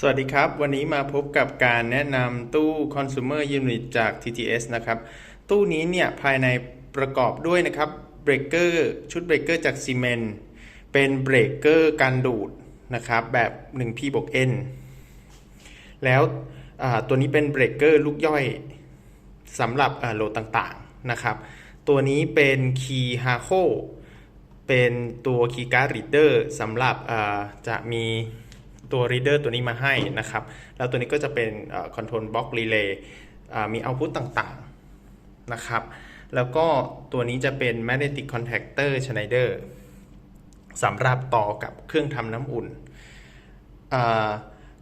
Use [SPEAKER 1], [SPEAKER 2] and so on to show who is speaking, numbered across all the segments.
[SPEAKER 1] สวัสดีครับ วันนี้มาพบกับการแนะนำตู้ consumer unit จาก TTS นะครับ ตู้นี้เนี่ยภายในประกอบด้วยนะครับเบรกเกอร์ชุดเบรกเกอร์จากซีเมนเป็นเบรกเกอร์การดูดนะครับแบบ 1P บวก N แล้วตัวนี้เป็นเบรกเกอร์ลูกย่อยสำหรับโหลดต่างๆนะครับ ตัวนี้เป็นคีย์ฮาโคเป็นตัวคีย์การ์ดรีดเดอร์สำหรับจะมี ตัวรีดเดอร์ตัวนี้มาให้นะครับ แล้วตัวนี้ก็จะเป็นคอนโทรลบล็อกรีเลย์มีเอาพุตต่างๆนะครับ แล้วก็ตัวนี้จะเป็น magnetic contactor Schneider สำหรับต่อกับเครื่องทำน้ำอุ่น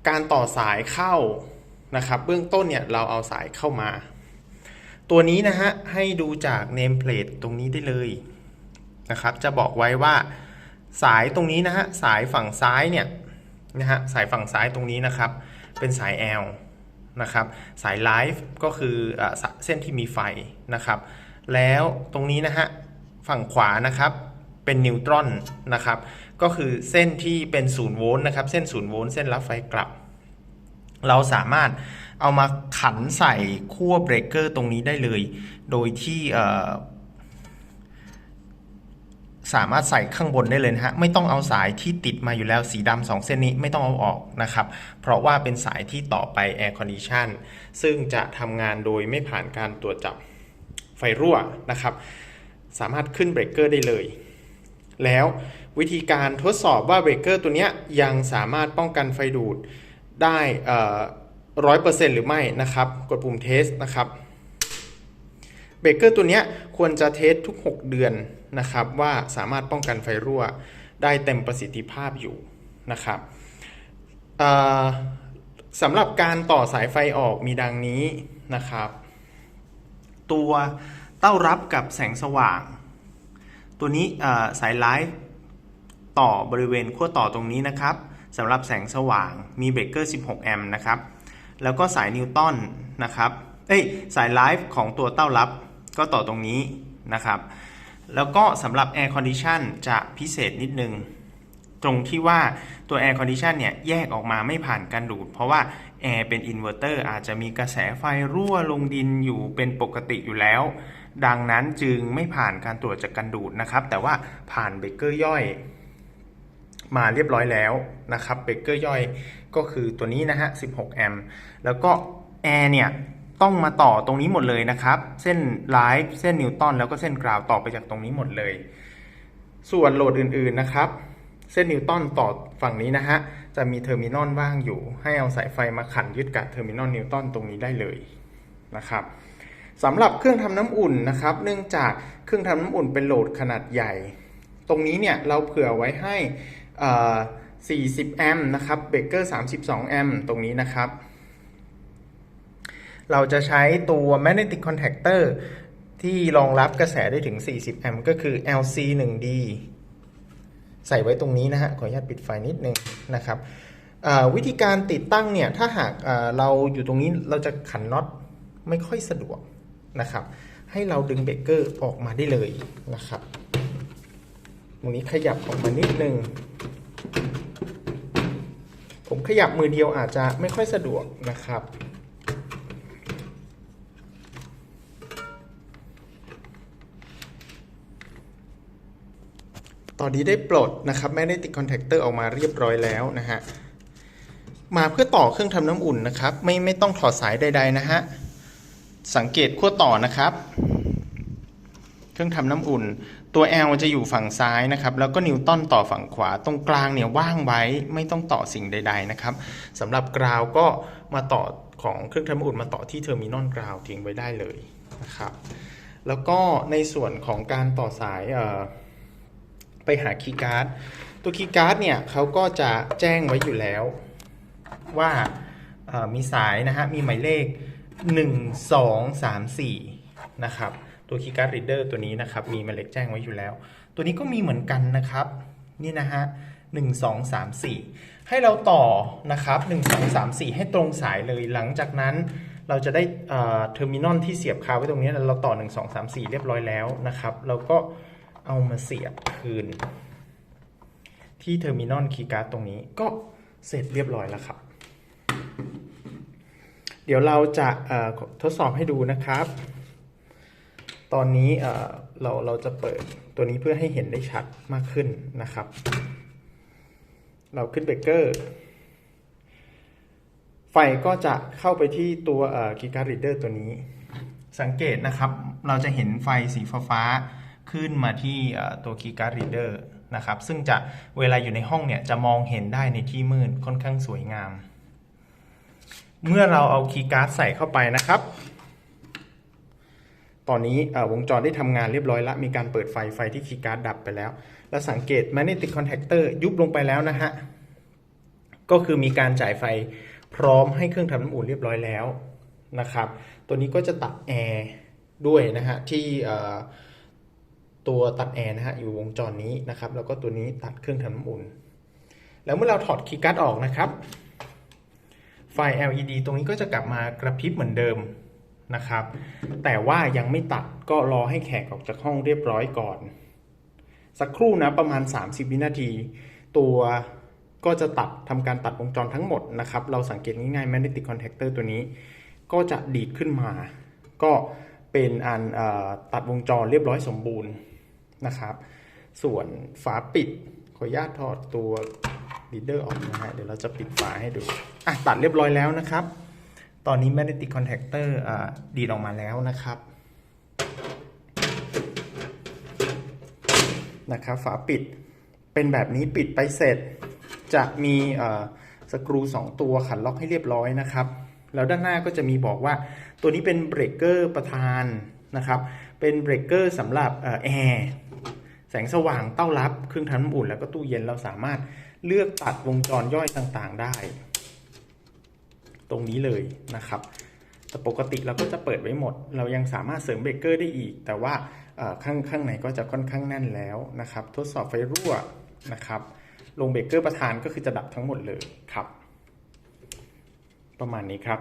[SPEAKER 1] การต่อสายเข้านะครับ เบื้องต้นเนี่ยเราเอาสายเข้ามา ตัวนี้นะฮะให้ดูจากเนมเพลตตรงนี้ได้เลยนะครับ จะบอกไว้ว่าสายตรงนี้นะฮะสายฝั่งซ้ายเนี่ย นะฮะสายฝั่งซ้ายตรงนี้นะครับ เป็นสาย L นะครับสายไลฟ์ก็คืออเส้นที่มีไฟนะครับ แล้วตรงนี้นะฮะฝั่งขวานะครับเป็นนิวตรอนนะครับ ก็คือเส้นที่เป็น0โวลต์นะครับ เส้น0โวลต์เส้นรับไฟกลับ เราสามารถเอามาขันใส่ขั้วเบรกเกอร์ตรงนี้ได้เลย โดยที่ สามารถใส่ข้างบนได้เลยนะฮะไม่ต้องเอาสายที่ติดมาอยู่แล้วสีดำสองเส้นนี้ไม่ต้องเอาออกนะครับเพราะว่าเป็นสายที่ต่อไป Air Condition ซึ่งจะทำงานโดยไม่ผ่านการตรวจจับไฟรั่วนะครับ สามารถขึ้นเบรกเกอร์ได้เลย แล้ววิธีการทดสอบว่าเบรกเกอร์ตัวนี้ยยังสามารถป้องกันไฟดูดได้ร้อยเปอร์เซ็นต์หรือไม่นะครับ กดปุ่มเทสนะครับ เบรกเกอร์ตัวนี้ควรจะเทสทุก 6 เดือนนะครับว่าสามารถป้องกันไฟรั่วได้เต็มประสิทธิภาพอยู่นะครับสำหรับการต่อสายไฟออกมีดังนี้นะครับ ตัวเต้ารับกับแสงสว่าง ตัวนี้สายไลฟ์ต่อบริเวณขั้วต่อตรงนี้นะครับสำหรับแสงสว่างมีเบรกเกอร์ 16 แอมป์นะครับ แล้วก็สายนิวตันนะครับ เอ้ย สายไลฟ์ของตัวเต้ารับ ก็ต่อตรงนี้นะครับ แล้วก็สำหรับ Air Condition จะพิเศษนิดนึง ตรงที่ว่าตัว Air Condition เนี่ยแยกออกมาไม่ผ่านการดูด เพราะว่าแอร์เป็นอินเวอร์เตอร์อาจจะมีกระแสไฟรั่วลงดินอยู่เป็นปกติอยู่แล้ว ดังนั้นจึงไม่ผ่านการตรวจจากการดูดนะครับ แต่ว่าผ่านเบรกเกอร์ย่อยมาเรียบร้อยแล้วนะครับเบรกเกอร์ย่อยก็คือตัวนี้นะฮะ 16 แอมป์แล้วก็แอร์เนี่ย ต้องมาต่อตรงนี้หมดเลยนะครับ เส้นไลฟ์เส้นนิวตันแล้วก็เส้นกราวต่อไปจากตรงนี้หมดเลย ส่วนโหลดอื่นๆนะครับ เส้นนิวตันต่อฝั่งนี้นะฮะจะมีเทอร์มินอลว่างอยู่ ให้เอาสายไฟมาขันยึดกับเทอร์มินอลนิวตันตรงนี้ได้เลยนะครับสำหรับเครื่องทำน้ำอุ่นนะครับ เนื่องจากเครื่องทำน้ำอุ่นเป็นโหลดขนาดใหญ่ ตรงนี้เนี่ยเราเผื่อไว้ให้ 40 แอมป์นะครับเบเกอร์ 32 แอมป์ตรงนี้นะครับ เราจะใช้ตัว magnetic contactor ที่รองรับกระแสได้ถึง 40 แอมป์ก็คือ LC1D ใส่ไว้ตรงนี้นะฮะ ขออนุญาตปิดไฟนิดนึงนะครับวิธีการติดตั้งเนี่ย ถ้าหากเราอยู่ตรงนี้เราจะขันน็อตไม่ค่อยสะดวกนะครับ ให้เราดึงเบรกเกอร์ออกมาได้เลยนะครับ ตรงนี้ขยับออกมานิดนึง ผมขยับมือเดียวอาจจะไม่ค่อยสะดวกนะครับ ตอนนี้ได้ปลดนะครับไม่ได้ติดคอนแทคเตอร์ออกมาเรียบร้อยแล้วนะฮะ มาเพื่อต่อเครื่องทำน้ำอุ่นนะครับ ไม่ไม่ต้องถอดสายใด ๆ นะฮะ สังเกตขั้วต่อนะครับ เครื่องทำน้ำอุ่น ตัว L จะอยู่ฝั่งซ้ายนะครับ แล้วก็นิวตันต่อฝั่งขวา ตรงกลางเนี่ยว่างไว้ไม่ต้องต่อสิ่งใด ๆ นะครับสำหรับกราวก็มาต่อของเครื่องทำน้ำอุ่นมาต่อที่เทอร์มินอลกราวทิ้งไว้ได้เลยนะครับ แล้วก็ในส่วนของการต่อสายเอ่อ ไปหาคีย์การ์ดตัวคีย์การ์ดเนี่ยเขาก็จะแจ้งไว้อยู่แล้วว่ามีสายนะฮะมีหมายเลข 1 2 3 4 นะครับ ตัวคีย์การ์ดรีดเดอร์ตัวนี้นะครับ มีหมายเลขแจ้งไว้อยู่แล้ว ตัวนี้ก็มีเหมือนกันนะครับ นี่นะฮะ1 2 3 4 ให้เราต่อนะครับ 1 2 3 4 ให้ตรงสายเลยหลังจากนั้นเราจะได้เทอร์มินอลที่เสียบคาไว้ตรงนี้ เราต่อ 1 2 3 4 เรียบร้อยแล้วนะครับ เราก็ เอามาเสียบคืน ที่เทอร์มินอลคีย์การ์ดตรงนี้ก็เสร็จเรียบร้อยแล้วครับ เดี๋ยวเราจะทดสอบให้ดูนะครับ ตอนนี้เราเราจะเปิดตัวนี้เพื่อให้เห็นได้ชัดมากขึ้นนะครับ เราขึ้นเบรกเกอร์ ไฟก็จะเข้าไปที่ตัวกีการ์รีเดอร์ตัวนี้ สังเกตนะครับ เราจะเห็นไฟสีฟ้าๆ ขึ้นมาที่ตัวคีย์การ์ดรีเดอร์นะครับ ซึ่งจะเวลาอยู่ในห้องเนี่ยจะมองเห็นได้ในที่มืดค่อนข้างสวยงาม เมื่อเราเอาคีย์การ์ดใส่เข้าไปนะครับ ตอนนี้วงจรได้ทำงานเรียบร้อยแล้วมีการเปิดไฟไฟที่คีย์การ์ดดับไปแล้วแล้วสังเกต magnetic contactor ยุบลงไปแล้วนะฮะ ก็คือมีการจ่ายไฟพร้อมให้เครื่องทำน้ำอุ่นเรียบร้อยแล้วนะครับ ตัวนี้ก็จะตัดแอร์ด้วยนะฮะที่ ตัวตัดแอร์นะฮะอยู่วงจรนี้นะครับ แล้วก็ตัวนี้ตัดเครื่องทำน้ำอุ่น แล้วเมื่อเราถอดคีย์การ์ดออกนะครับ ไฟ LED ตรงนี้ก็จะกลับมากระพริบเหมือนเดิมนะครับ แต่ว่ายังไม่ตัดก็รอให้แขกออกจากห้องเรียบร้อยก่อน สักครู่นะประมาณ 30 วินาที ตัวก็จะตัดทำการตัดวงจรทั้งหมดนะครับ เราสังเกตง่ายๆ magnetic contactor ตัวนี้ ก็จะดีดขึ้นมา ก็เป็นอันอตัดวงจรเรียบร้อยสมบูรณ์ นะครับ ส่วนฝาปิดขออนุญาตถอดตัวลีดเดอร์ออกนะฮะเดี๋ยวเราจะปิดฝาให้ดูอะตัดเรียบร้อยแล้วนะครับ ตอนนี้ magnetic contactor อ่าดีดออกมาแล้วนะครับนะครับฝาปิดเป็นแบบนี้ปิดไปเสร็จ จะมีสกรู 2 ตัวขันล็อกให้เรียบร้อยนะครับ แล้วด้านหน้าก็จะมีบอกว่าตัวนี้เป็นเบรกเกอร์ประธานนะครับ เป็นเบรกเกอร์สำหรับแอร์แสงสว่างเต้ารับเครื่องทำน้ำอุ่นแล้วก็ตู้เย็นเราสามารถเลือกตัดวงจรย่อยต่างๆได้ ตรงนี้เลยนะครับ แต่ปกติเราก็จะเปิดไว้หมด เรายังสามารถเสริมเบรกเกอร์ได้อีก แต่ว่าเอ่อข้างข้างในก็จะค่อนข้างแน่นแล้วนะครับ ทดสอบไฟรั่วนะครับ ลงเบรกเกอร์ประธานก็คือจะดับทั้งหมดเลยครับ ประมาณนี้ครับ